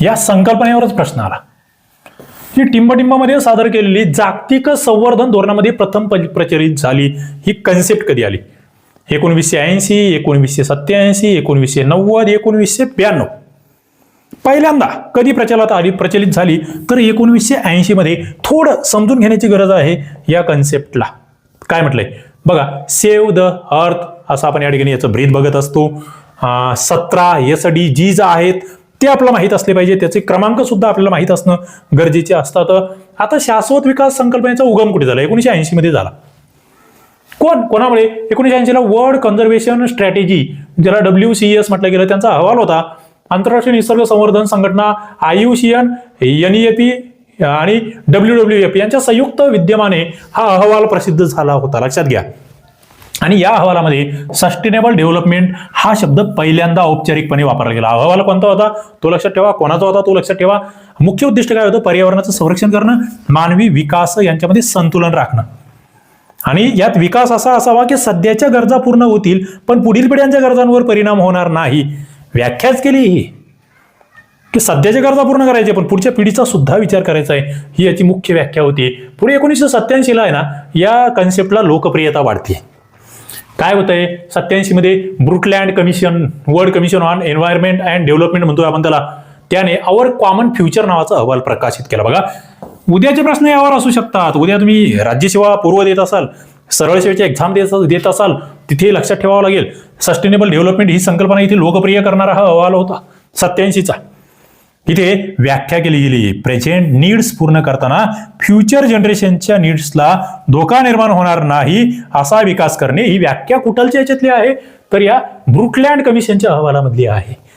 या संकल्पनेवरच प्रश्न आला. ही टिंबटिंबामध्ये सादर केलेली जागतिक संवर्धन धोरणामध्ये प्रथम प- प्रचलित झाली. ही कन्सेप्ट कधी आली? एकोणवीसशे ऐंशी एकोणवीसशे सत्याऐंशी एकोणवीसशे नव्वद एकोणवीसशे ब्याण्णव. पहिल्यांदा कधी प्रचलात आली प्रचलित झाली? तर एकोणवीसशे ऐंशी मध्ये थोडं समजून घेण्याची गरज आहे या कन्सेप्टला काय म्हटलंय? बघा सेव्ह द अर्थ असं आपण या ठिकाणी याचं ब्रीद बघत असतो. सतरा एस डी जी ज आहेत. ते आपल्याला माहीत असले पाहिजे. त्याचे क्रमांक सुद्धा आपल्याला माहीत असणं गरजेचे असतात आता शाश्वत विकास संकल्पनेचा उगम कुठे झाला? एकोणीशे ऐंशी मध्ये झाला. कोण? कोणामुळे? एकोणीशे ऐंशीला वर्ल्ड कन्झर्वेशन स्ट्रॅटेजी ज्याला डब्ल्यू सी एस म्हटलं गेलं त्यांचा अहवाल होता. आंतरराष्ट्रीय निसर्ग संवर्धन संघटना आयुशियन एन ई पी आणि डब्ल्यू डब्ल्यू एफ यांच्या संयुक्त विद्यमाने हा अहवाल प्रसिद्ध झाला होता. लक्षात घ्या. आणि या अहवालामध्ये सस्टेनेबल डेव्हलपमेंट हा शब्द पहिल्यांदा औपचारिकपणे वापरला गेला. अहवाल कोणता होता? तो लक्षात ठेवा. कोणाचा होता? तो लक्षात ठेवा. मुख्य उद्दिष्ट काय होतं? पर्यावरणाचं संरक्षण करणं मानवी विकास यांच्यामध्ये संतुलन राखणं. आणि यात विकास असा असावा की सध्याच्या गरजा पूर्ण होतील पण पुढील पिढ्यांच्या गरजांवर परिणाम होणार नाही. व्याख्याच केली ही. की सध्याच्या गरजा पूर्ण करायच्या पण पुढच्या पिढीचा सुद्धा विचार करायचा आहे. ही याची मुख्य व्याख्या होती. पुढे एकोणीसशे सत्याऐंशीला आहे ना या कन्सेप्टला लोकप्रियता वाढते काय होतंय? सत्याऐंशी मध्ये Brundtland commission world commission on environment and development म्हणतो आपण त्याला. त्याने आवर कॉमन फ्युचर नावाचा अहवाल प्रकाशित केला. बघा उद्याचे प्रश्न यावर असू शकतात. उद्या तुम्ही राज्यसेवा पूर्व देत असाल सरळ सेवेची एक्झाम देत देत असाल तिथे लक्षात ठेवावं लागेल. सस्टेनेबल डेव्हलपमेंट ही संकल्पना इथे लोकप्रिय करणारा हा अहवाल होता. सत्याऐंशीचा. इथे व्याख्या केली गेली. प्रेझेंट नीड्स पूर्ण करताना फ्युचर जनरेशनच्या नीड्सला धोका निर्माण होणार नाही असा विकास करणे ही व्याख्या कुठलच्या याच्यातली आहे. तर या ब्रुकलँड कमिशनच्या अहवालामधली आहे.